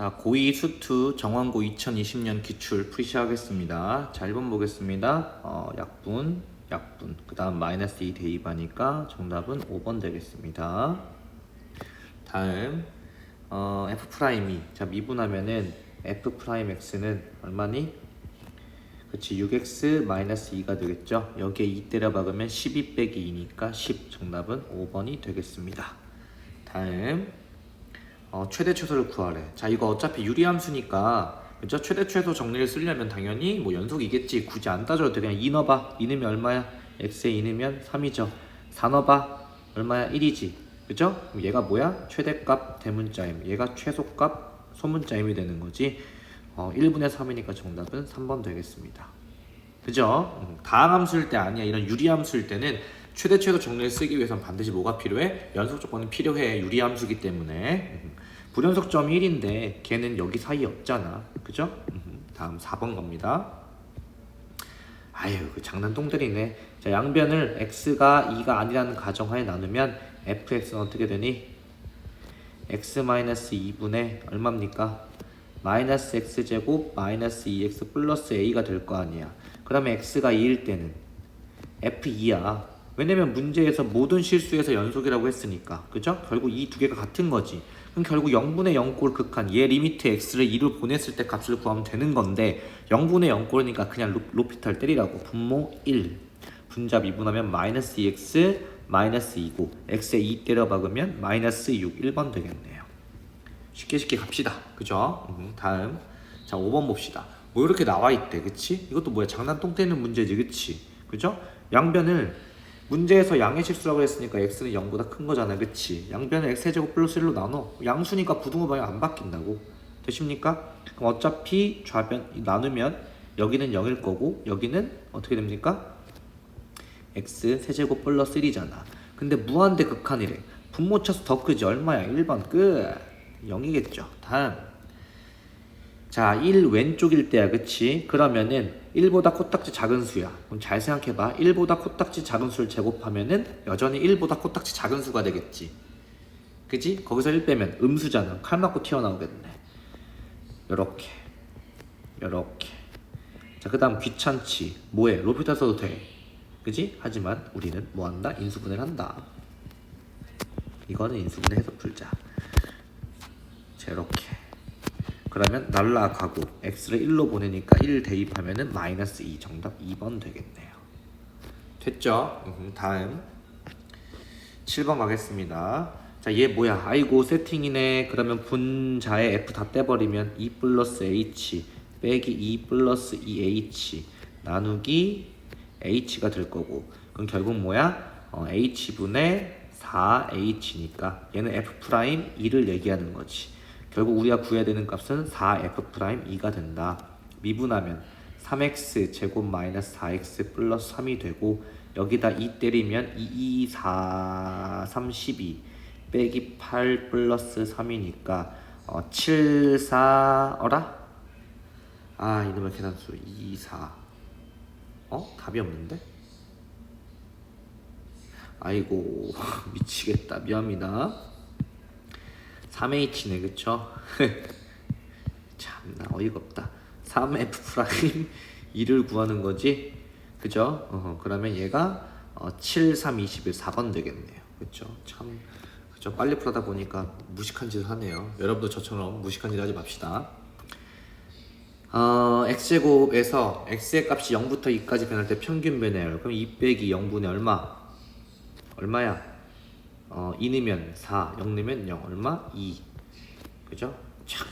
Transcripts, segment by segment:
자, 고2 수투 정원고 2020년 기출 풀이 시작하겠습니다. 자, 1번 보겠습니다. 어, 약분, 약분. 그 다음 마이너스 2 대입하니까 정답은 5번 되겠습니다. 다음, 어, f 프라임이. 자, 미분하면은 f 프라임 x는 얼마니? 그치, 6x 마이너스 2가 되겠죠? 여기에 2 때려 박으면 12 빼기 2니까 10. 정답은 5번이 되겠습니다. 다음, 어, 최대 최소를 구하래. 자, 이거 어차피 유리함수니까 그죠? 최대 최소 정리를 쓰려면 당연히 뭐 연속이겠지. 굳이 안 따져도 돼. 그냥 2 넣어봐. 2 넣으면 얼마야? x에 2 넣으면 3이죠. 4 넣어봐. 얼마야? 1이지. 그죠? 얘가 뭐야? 최대값 대문자임. 얘가 최소값 소문자임이 되는 거지. 어, 1분의 3이니까 정답은 3번 되겠습니다. 그죠? 음, 다항함수일 때 아니야. 이런 유리함수일 때는 최대 최소 정리를 쓰기 위해선 반드시 뭐가 필요해? 연속 조건은 필요해. 유리함수기 때문에. 음, 불연속점이 1인데 걔는 여기 사이에 없잖아. 그죠? 음, 다음 4번 겁니다. 아유, 그 장난똥들이네. 자, 양변을 x가 2가 아니라는 가정하에 나누면 fx는 어떻게 되니? x-2분의 얼마입니까? 마이너스 x제곱 마이너스 2x 플러스 a가 될 거 아니야. 그러면 x가 2일 때는 f2야. 왜냐면 문제에서 모든 실수에서 연속이라고 했으니까. 그죠? 결국 이 두 개가 같은 거지. 그럼 결국 0분의 0꼴 극한 얘 리미트 x를 2로 보냈을 때 값을 구하면 되는 건데 0분의 0꼴이니까 그냥 로, 로피탈 때리라고. 분모 1. 분자 미분하면 마이너스 2x 마이너스 2고 x에 2 때려 박으면 마이너스 6 1번 되겠네요. 쉽게 쉽게 갑시다. 그죠? 음, 다음. 자, 5번 봅시다. 뭐 이렇게 나와 있대. 그치? 이것도 뭐야? 장난똥 때는 문제지. 그치? 그죠? 양변을 문제에서 양의 실수라고 했으니까 x는 0보다 큰 거잖아. 그치? 양변을 x제곱 플러스 1로 나눠. 양수니까 부등호 방향 안 바뀐다고. 되십니까? 그럼 어차피 좌변 나누면 여기는 0일 거고 여기는 어떻게 됩니까? x 세제곱 플러스 1이잖아. 근데 무한대 극한이래. 분모 차수 더 크지 얼마야? 1번 끝. 0이겠죠. 다음. 자, 1 왼쪽일 때야, 그치? 그러면은 1보다 코딱지 작은 수야. 그럼 잘 생각해봐. 1보다 코딱지 작은 수를 제곱하면은 여전히 1보다 코딱지 작은 수가 되겠지. 그지? 거기서 1 빼면 음수잖아. 칼 맞고 튀어나오겠네. 요렇게. 요렇게. 자, 그 다음 귀찮지. 뭐해? 로피타 써도 돼. 그지? 하지만 우리는 뭐 한다? 인수분해를 한다. 이거는 인수분해 해서 풀자. 자, 이렇게. 그러면 날라가고 x를 1로 보내니까 1 대입하면은 마이너스 2 정답 2번 되겠네요. 됐죠? 음, 다음 7번 가겠습니다. 자, 얘 뭐야? 아이고 세팅이네. 그러면 분자에 f 다 떼버리면 2 플러스 h 빼기 2 플러스 2h 나누기 h가 될 거고 그럼 결국 뭐야? 어, h분의 4h니까 얘는 f 프라임 2를 얘기하는 거지. 결국 우리가 구해야 되는 값은 4f 프라임 2가 된다. 미분하면 3x 제곱 마이너스 4x 플러스 3이 되고 여기다 2 때리면 2, 2, 4, 32 빼기 8 플러스 3이니까 어, 7, 4 어라? 아 이놈의 계산수 2, 4 어? 답이 없는데? 아이고 미치겠다 미안합니다 3H네 그쵸? 참나 어이가 없다 3F 프라임 2를 구하는 거지 그죠? 어, 그러면 얘가 어, 7, 3, 21, 4번 되겠네요 그쵸? 참 그죠? 빨리 풀다 보니까 무식한 짓을 하네요 여러분도 저처럼 무식한 짓 하지 맙시다 어, x제곱에서 x의 값이 0부터 2까지 변할 때 평균 변해요 그럼 2 빼기 0분의 얼마? 얼마야? 어, 2 넣으면 4, 0 넣으면 0 얼마? 2 그죠? 착.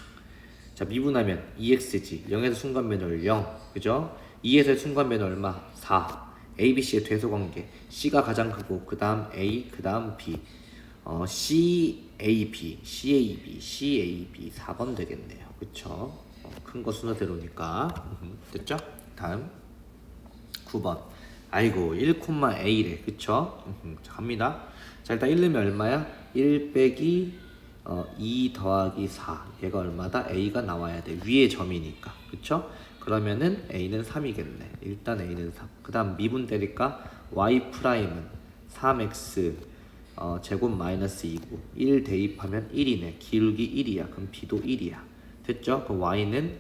자 미분하면 2x지 0에서 순간변을 0 그죠? 2에서 순간변 얼마? 4 A, B, C의 대소관계 C가 가장 크고 그 다음 A 그 다음 B 어, C, A, B, C, A, B, C, A, B 4번 되겠네요 그쵸? 어, 큰거 순서대로니까 음, 됐죠? 다음 9번 아이고 1,A래 그쵸? 음, 자, 갑니다 자 일단 1 넣으면 얼마야? 1 빼기 어, 2 더하기 4 얘가 얼마다? A가 나와야 돼 위에 점이니까 그쵸? 그러면은 A는 3이겠네 일단 A는 3 그 다음 미분 때릴까? Y 프라임은 3X 어, 제곱 마이너스 2고 1 대입하면 1이네 기울기 1이야 그럼 B도 1이야 됐죠? 그럼 y는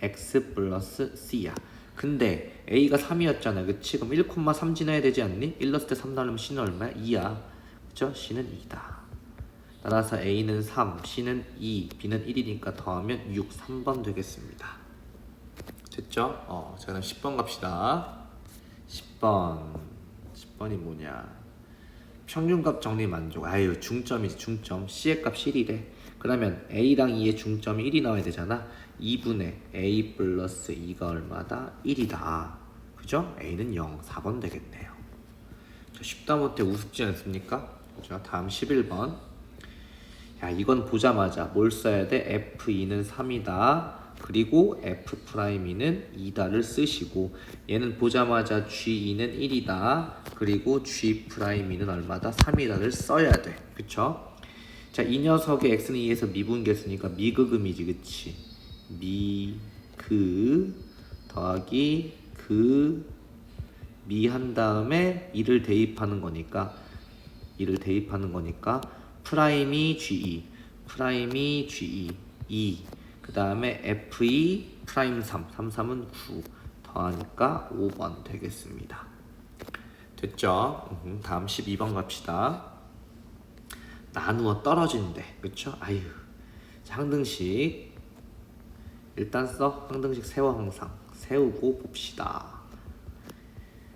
x 플러스 c야. 근데 a가 3이었잖아. 그치? 그럼 1,3 지나야 되지 않니? 1 넣었을 때3 나누면 c는 얼마야? 2야. 그쵸? c는 2다. 따라서 a는 3, c는 2, b는 1이니까 더하면 6, 3번 되겠습니다. 됐죠? 어, 자 그럼 10번 갑시다. 10번. 10번이 뭐냐? 평균값 정리 만족. 아유, 중점이지, 중점. C의 값 1이래. 그러면 A랑 2의 중점이 1이 나와야 되잖아. 2분의 A 플러스 2가 얼마다? 1이다. 그죠? A는 0, 4번 되겠네요. 자, 쉽다 못해 우습지 않습니까? 자, 다음 11번. 야, 이건 보자마자 뭘 써야 돼? F2는 3이다. 그리고 F'2는 2다를 쓰시고 얘는 보자마자 G2는 1이다. 그리고 G'2는 얼마다? 3이다를 써야 돼. 그쵸? 자, 이 녀석의 X는 2에서 미분계수니까 미그금이지. 그치? 미 그 더하기 그 미 한 다음에 2를 대입하는 거니까 2를 대입하는 거니까 프라임이 G2 프라임이 G2 2그 다음에 F2 프라임 3 3 3은 9 더하니까 5번 되겠습니다. 됐죠? 음, 다음 12번 갑시다. 나누어 떨어진대. 그쵸? 아유 자, 항등식. 일단 써. 항등식 세워 항상. 세우고 봅시다.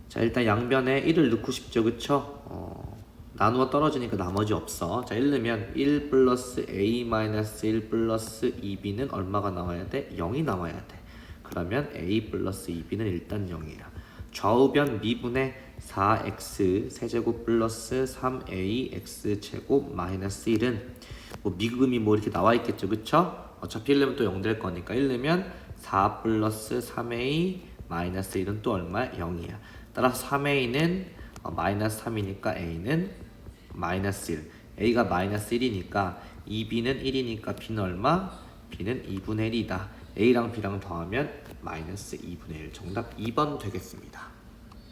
자 일단 양변에 1을 넣고 싶죠. 그쵸? 어, 나누어 떨어지니까 나머지 없어 자 1 넣으면 1 플러스 a 마이너스 1 플러스 2b는 얼마가 나와야 돼? 0이 나와야 돼 그러면 a 플러스 2b는 일단 0이야 좌우변 미분의 4x 세제곱 플러스 3ax 제곱 마이너스 1은 뭐 미금이 뭐 이렇게 나와 있겠죠 그쵸? 어차피 1 넣으면 또 0 될 거니까 1 넣으면 4 플러스 3a 마이너스 1은 또 얼마야? 0이야 따라서 3a는 어, 마이너스 3이니까 a는 마이너스 1 a가 마이너스 1이니까 2b는 1이니까 b는 얼마? b는 2분의 1이다. A랑 b랑 더하면 마이너스 2분의 1 정답 2번 되겠습니다.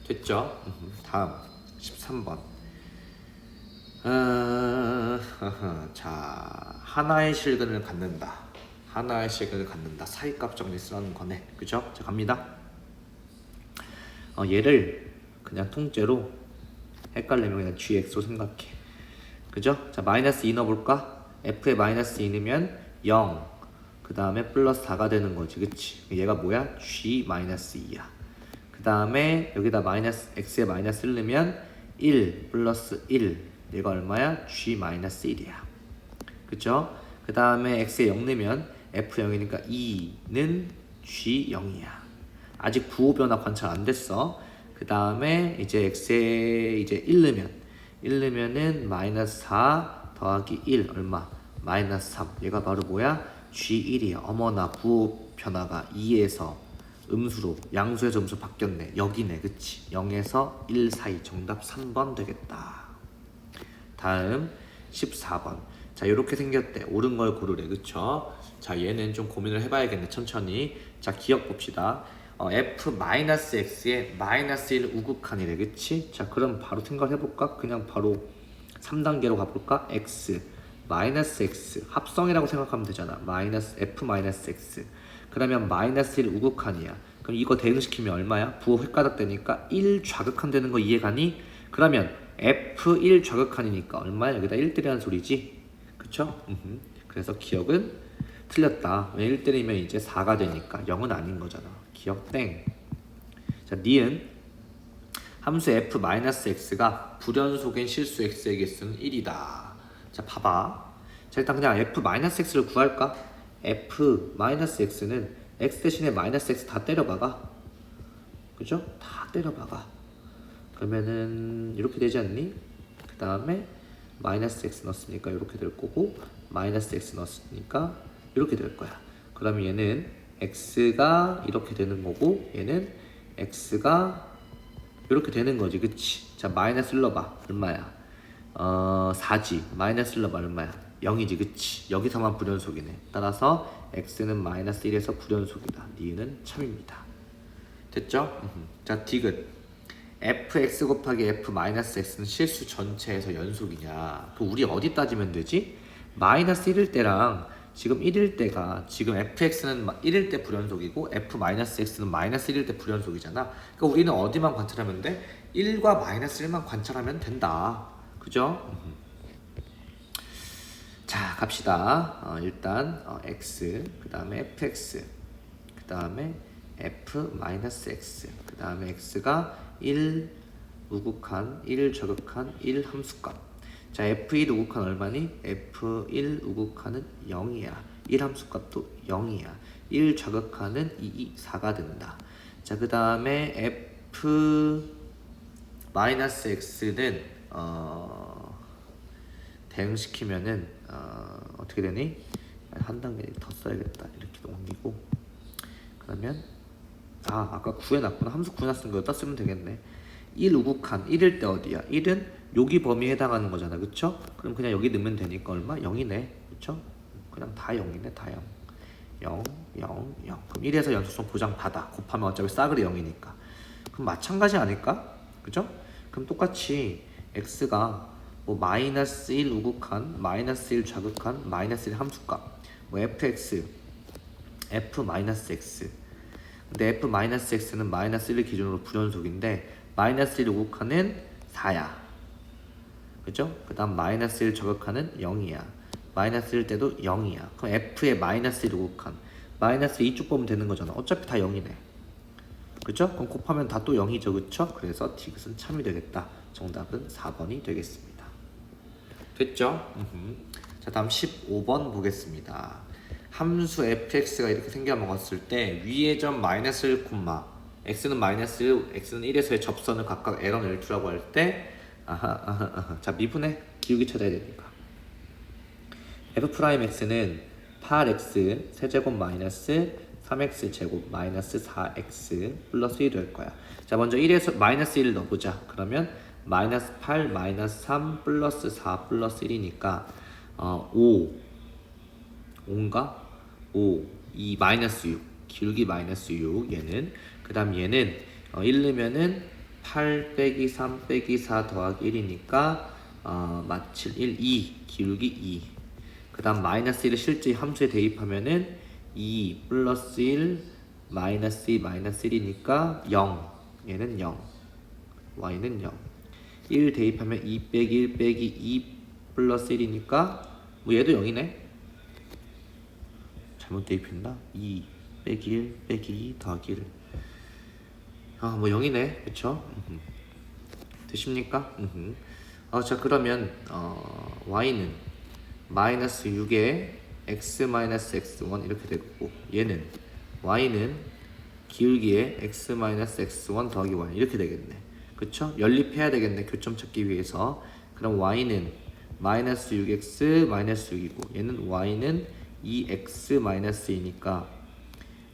됐죠? 음, 다음. 13번. 어, 자 하나의 실근을 갖는다. 하나의 실근을 갖는다. 사이값 정리 쓰라는 거네. 그죠? 자 갑니다. 어, 얘를 그냥 통째로 헷갈리면 그냥 gx로 생각해 그죠? 자 마이너스 2 넣어볼까? f에 마이너스 2 넣으면 0 그 다음에 플러스 4가 되는 거지 그치? 얘가 뭐야? g 마이너스 2야 그 다음에 여기다 마이너스 x에 마이너스 1 넣으면 1 플러스 1 얘가 얼마야? g 마이너스 1이야 그죠? 그 다음에 x에 0 넣으면 f0이니까 2는 g0이야 아직 부호 변화 관찰 안 됐어 그 다음에 이제 x에 이제 1 넣으면 1 넣으면은 마이너스 4 더하기 1 얼마? 마이너스 3 얘가 바로 뭐야? g1이야. 어머나 부호 변화가 2에서 음수로 양수에서 음수 바뀌었네. 여기네. 그치? 0에서 1 사이 정답 3번 되겠다. 다음 14번. 자 이렇게 생겼대. 옳은 걸 고르래. 그쵸? 자 얘는 좀 고민을 해봐야겠네. 천천히. 자 기억 봅시다 어, f-x에 마이너스 1 우극한이래 그치? 자 그럼 바로 생각을 해볼까? 그냥 바로 3단계로 가볼까? X 마이너스 x 합성이라고 생각하면 되잖아. 마이너스 f 마이너스 x. 그러면 마이너스 1 우극한이야. 그럼 이거 대응시키면 얼마야? 부호 획가닥 되니까 1 좌극한 되는 거 이해가니? 그러면 f1 좌극한이니까 얼마야? 여기다 1 때리는 소리지? 그쵸? 그래서 기억은 틀렸다. 왜1 때리면 이제 4가 되니까 0은 아닌 거잖아 기억 땡. 자, 니은. 함수 f-x가 불연속인 실수 x의 개수는 1이다. 자 봐봐. 자 일단 그냥 f-x를 구할까? f-x는 x 대신에 마이너스 x 다 때려박아. 그죠? 다 때려박아. 그러면은 이렇게 되지 않니? 그 다음에 마이너스 x 넣었으니까 이렇게 될 거고 마이너스 x 넣었으니까 이렇게 될 거야. 그러면 얘는 x가 이렇게 되는 거고 얘는 x가 이렇게 되는 거지. 그치? 자 마이너스 눌러봐. 얼마야? 어 4지. 마이너스 눌러봐. 얼마야? 0이지. 그치? 여기서만 불연속이네. 따라서 x는 마이너스 1에서 불연속이다. 니은은 참입니다. 됐죠? 자 디귿. Fx 곱하기 f 마이너스 x는 실수 전체에서 연속이냐? 그 우리 어디 따지면 되지? 마이너스 1일 때랑 지금 1일 때가 지금 fx는 1일 때 불연속이고 f-x는 마이너스 1일 때 불연속이잖아. 그러니까 우리는 어디만 관찰하면 돼? 1과 마이너스 1만 관찰하면 된다. 그죠? 음. 자 갑시다. 어, 일단 어, x 그 다음에 fx 그 다음에 f-x 그 다음에 x가 1 우극한 1 저극한 1 함수값 자 f1 우극한 얼마니? f1 우극한은 0이야. 1 함수 값도 0이야. 1 저극한은 2, 2 4가 된다. 자 그 다음에 f 마이너스 x는 어, 대응시키면은 어, 어떻게 되니? 한 단계 더 써야겠다. 이렇게 옮기고. 그러면 아 아까 구해놨구나. 함수 구해놨으면 거기다 쓰면 되겠네 1 우극한 1일 때 어디야? 1은 여기 범위에 해당하는 거잖아 그쵸? 그럼 그냥 여기 넣으면 되니까 얼마? 0이네 그쵸? 그냥 다 0이네 다 0 0 0 0 그럼 1에서 연속성 보장 받아 곱하면 어차피 싸그리 0이니까 그럼 마찬가지 아닐까? 그죠? 그럼 똑같이 x가 뭐 마이너스 1 우극한 마이너스 1 좌극한 마이너스 1 함수값 뭐 fx f 마이너스 x 근데 f 마이너스 x는 마이너스 1을 기준으로 불연속인데 마이너스 1 우극한은 4야 그죠? 그 다음 마이너스 1 저극한은 0이야 마이너스 1 때도 0이야 그럼 f의 마이너스 1 우극한 마이너스 이쪽 보면 되는 거잖아 어차피 다 0이네 그죠? 그럼 곱하면 다 또 0이죠 그쵸? 그래서 디귿은 참이 되겠다 정답은 4번이 되겠습니다 됐죠? 음흠. 자 다음 15번 보겠습니다 함수 fx가 이렇게 생겨 먹었을 때 위의 점 마이너스 1 콤마 x는 마이너스 1, x는 1에서의 접선을 각각 L1, L2라고 할 때 아하, 아하, 아하. 자 미분의 기울기 찾아야 되니까. F 프라임 x는 8x 세제곱 마이너스 3x 제곱 마이너스 4x 플러스 1이 될 거야. 자 먼저 1에서 마이너스 1을 넣어보자. 그러면 마이너스 8 마이너스 3 플러스 4 플러스 1이니까 어, 5 5인가? 5 2 마이너스 6 기울기 마이너스 6 얘는 그 다음 얘는 어, 1 넣으면은 8 빼기 3 빼기 4 더하기 1이니까 어, 마칠 1 2 기울기 2 그 다음 마이너스 1을 실제 함수에 대입하면은 2 플러스 1 마이너스 2 마이너스 1이니까 0 얘는 0 y는 0 1 대입하면 2 빼기 1 빼기 2 플러스 1이니까 뭐 얘도 0이네. 잘못 대입했나? 2 빼기 1 빼기 2 더하기 1 아, 뭐 0이네. 그쵸? 음흠. 어, 자, 그러면, 어, y는 마이너스 6에 x 마이너스 x1 이렇게 되고, 얘는 y는 기울기에 x 마이너스 x1 더하기 y 이렇게 되겠네. 그쵸? 연립해야 되겠네. 교점 찾기 위해서. 그럼 y는 마이너스 6x 마이너스 6이고, 얘는 y는 2x 마이너스 2니까,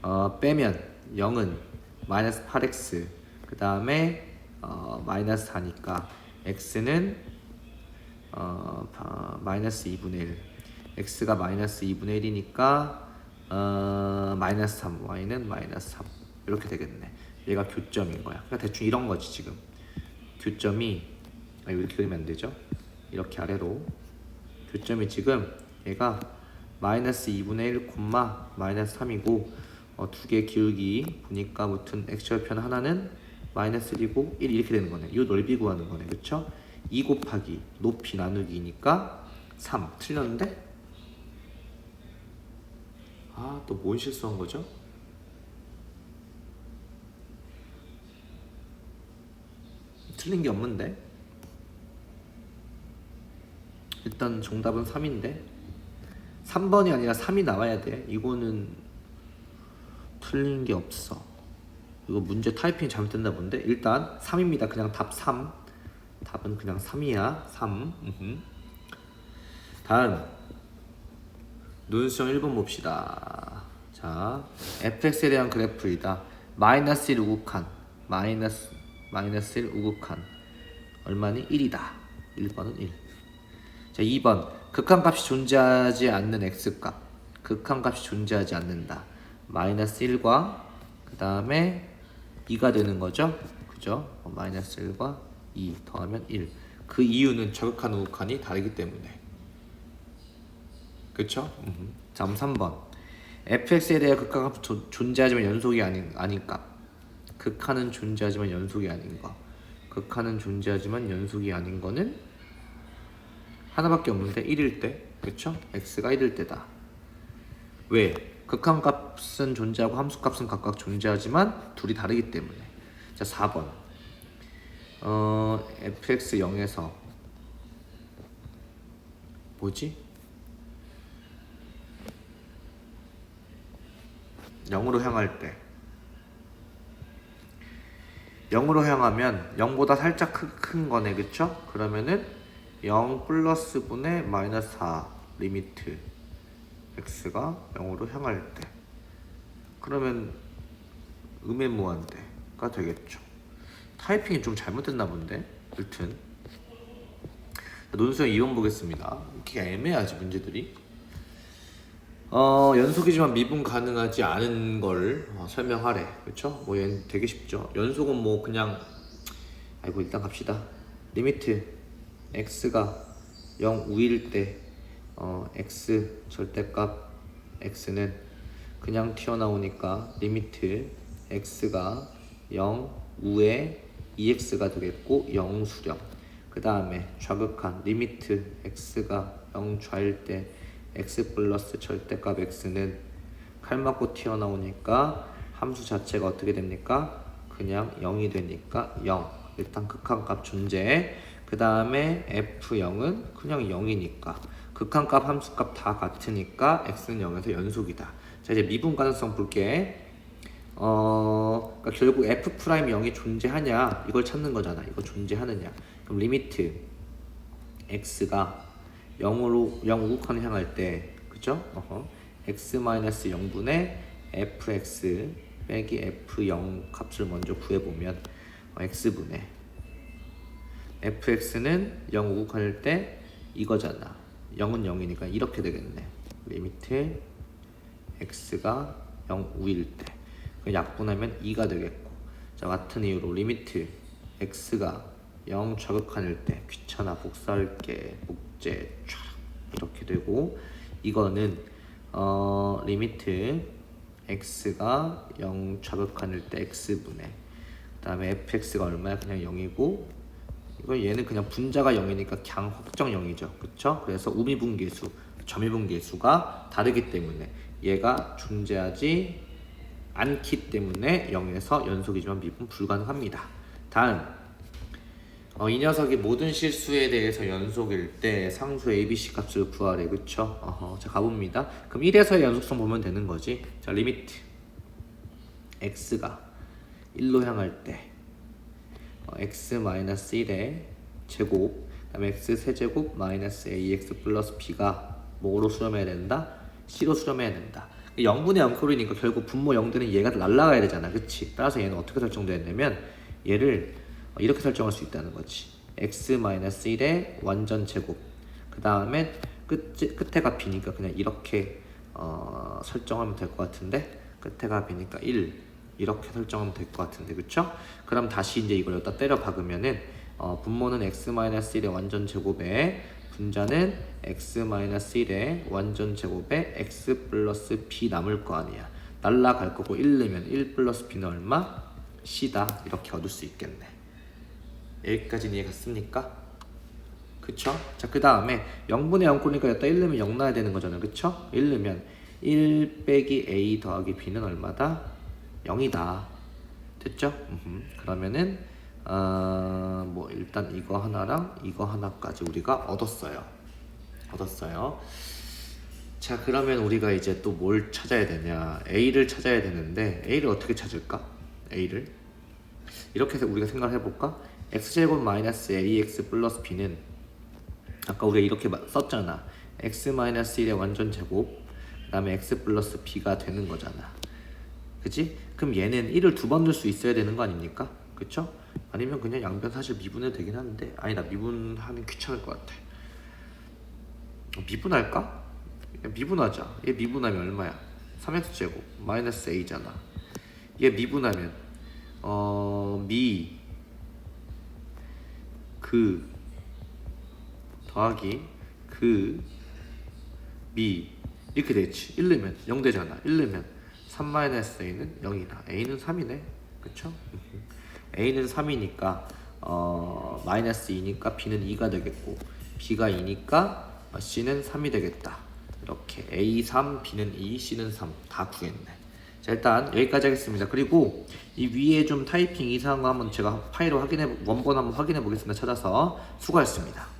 어, 빼면 0은 마이너스 8x 그 다음에 어, 마이너스 4니까 x는 어, 바, 마이너스 2분의 1 x가 마이너스 2분의 1이니까 어, 마이너스 3 y는 마이너스 3 이렇게 되겠네. 얘가 교점인 거야. 그러니까 대충 이런 거지 지금. 교점이 아, 이렇게 그리면 안 되죠? 이렇게 아래로. 교점이 지금 얘가 마이너스 2분의 1 콤마 마이너스 3이고 어, 두 개 기울기 보니까 무튼 x절편 하나는 마이너스 1이고 1 이렇게 되는 거네. 이 넓이 구하는 거네. 그쵸? 2 곱하기 높이 나누기니까 3. 틀렸는데? 아, 또 뭔 실수한 거죠? 틀린 게 없는데? 일단 정답은 3인데 3번이 아니라 3이 나와야 돼. 이거는 틀린 게 없어. 이거 문제 타이핑 잘못됐나 본데 일단 3입니다. 그냥 답 3. 답은 그냥 3이야. 3. 음흠. 다음 눈수형 1번 봅시다. 자, fx에 대한 그래프이다. 마이너스 1 우극한 마이너스 마이너스 1 우극한 얼마니? 1이다. 1번은 1. 자, 2번 극한값이 존재하지 않는 x값. 극한값이 존재하지 않는다. 마이너스 1과 그 다음에 2가 되는 거죠. 그죠? 어, 마이너스 1과 2 더하면 1. 그 이유는 저극한 우극한이 다르기 때문에. 그쵸? 음흠. 다음 3번 fx에 대해 극한값 존- 존재하지만 연속이 아닌 아닌가 극한은 존재하지만 연속이 아닌 거 극한은 존재하지만 연속이 아닌 거는 하나밖에 없는데 1일 때 그쵸? x가 1일 때다 왜? 극한값은 존재하고 함수값은 각각 존재하지만 둘이 다르기 때문에 자 4번 어 fx 0에서 뭐지? 0으로 향할 때 0으로 향하면 0보다 살짝 큰, 큰 거네 그쵸? 그러면은 0 플러스 분의 마이너스 4 리미트 x가 0으로 향할 때. 그러면 음의 무한대가 되겠죠. 타이핑이 좀 잘못됐나 본데 여튼. 논수형 2번 보겠습니다. 이렇게 애매하지 문제들이. 어 연속이지만 미분 가능하지 않은 걸 어, 설명하래. 그쵸? 뭐 되게 쉽죠. 연속은 뭐 그냥 아이고 일단 갑시다. 리미트. X가 0 우일 때 어, x 절대값 x는 그냥 튀어나오니까 리미트 x가 0 우에 2x가 되겠고 0 수렴 그 다음에 좌극한 리미트 x가 0 좌일 때 x 플러스 절대값 x는 칼 맞고 튀어나오니까 함수 자체가 어떻게 됩니까? 그냥 0이 되니까 0 일단 극한값 존재. 그 다음에 f0은 그냥 0이니까 극한값 함수값 다 같으니까 x는 0에서 연속이다 자 이제 미분 가능성 볼게 어, 그러니까 결국 f 프라임 0이 존재하냐 이걸 찾는 거잖아. 이거 존재하느냐. 그럼 리미트 x가 0으로 0 우극한을 향할 때 그죠? x 마이너스 0분의 fx 빼기 f0 값을 먼저 구해 보면 어, x분의 fx는 0 우극한일 때 이거잖아. 0은 0이니까 이렇게 되겠네. 리미트 x가 0 우일 때. 그 약분하면 2가 되겠고. 자 같은 이유로 리미트 x가 0 좌극한일 때 귀찮아 복사할게 목재 촤 이렇게 되고 이거는 어 리미트 x가 0 좌극한일 때 x분의 그 다음에 fx가 얼마야? 그냥 0이고 이거 얘는 그냥 분자가 0이니까 그냥 확정 0이죠 그쵸 그래서 우미분계수 점이분계수가 다르기 때문에 얘가 존재하지 않기 때문에 0에서 연속이지만 미분 불가능합니다. 다음 어, 이 녀석이 모든 실수에 대해서 연속일 때 상수 ABC 값을 구하래 그쵸? 어허, 자 가봅니다. 그럼 1에서의 연속성 보면 되는 거지. 자 리미트 x가 1로 향할 때 어, x 마이너스 1의 제곱 그 다음에 x 세제곱 마이너스 ax 플러스 b가 뭐로 수렴해야 된다? c로 수렴해야 된다. 0분의 0꼴이니까 결국 분모 0되는 얘가 날라가야 되잖아. 그치? 따라서 얘는 어떻게 설정되었냐면 얘를 이렇게 설정할 수 있다는 거지. x-1의 완전 제곱. 그 다음에 끝, 끝에가 b니까 그냥 이렇게 어, 설정하면 될 것 같은데 끝에가 b니까 1 이렇게 설정하면 될 것 같은데 그쵸? 그럼 다시 이제 이걸 여기다 때려 박으면은 어, 분모는 x-1의 완전 제곱에 분자는 x-1의 완전 제곱에 x 플러스 b 남을 거 아니야. 날라갈 거고 1 넣으면 1 플러스 b는 얼마? c다. 이렇게 얻을 수 있겠네. 여기까지는 이해 갔습니까? 그쵸? 자, 그 다음에 0분의 0꼴이니까 여기다 1 넣으면 0 나야 되는 거잖아. 그쵸? 1 넣으면 1 빼기 a 더하기 b는 얼마다? 0이다. 됐죠? 음흠. 그러면은 어, 뭐 일단 이거 하나랑 이거 하나까지 우리가 얻었어요. 얻었어요. 자 그러면 우리가 이제 또 뭘 찾아야 되냐? A를 찾아야 되는데 A를 어떻게 찾을까? A를 이렇게 해서 우리가 생각을 해볼까? x 제곱 마이너스 ax 플러스 b는 아까 우리가 이렇게 마- 썼잖아. x 마이너스 1의 완전 제곱 그 다음에 x 플러스 b가 되는 거잖아. 그지? 그럼 얘는 1을 두 번 넣을 수 있어야 되는 거 아닙니까? 그쵸? 아니면 그냥 양변 사실 미분해도 되긴 하는데 아니 나 미분하면 귀찮을 것 같아 어, 미분할까? 미분하자 얘 미분하면 얼마야? 3x 제곱 마이너스 a잖아 얘 미분하면 어... 미 그 더하기 그 미 이렇게 되지 1 넣으면 0 되잖아 1 넣으면 3 마이너스 a는 0이다. A는 3이네. 그쵸? a는 3이니까 어, 마이너스 2니까 b는 2가 되겠고 b가 2니까 c는 3이 되겠다. 이렇게 a 3 b는 2 c는 3 다 구했네. 자 일단 여기까지 하겠습니다. 그리고 이 위에 좀 타이핑 이상한 거 한번 제가 파일을 확인해 원본 한번 확인해 보겠습니다. 찾아서 수고하셨습니다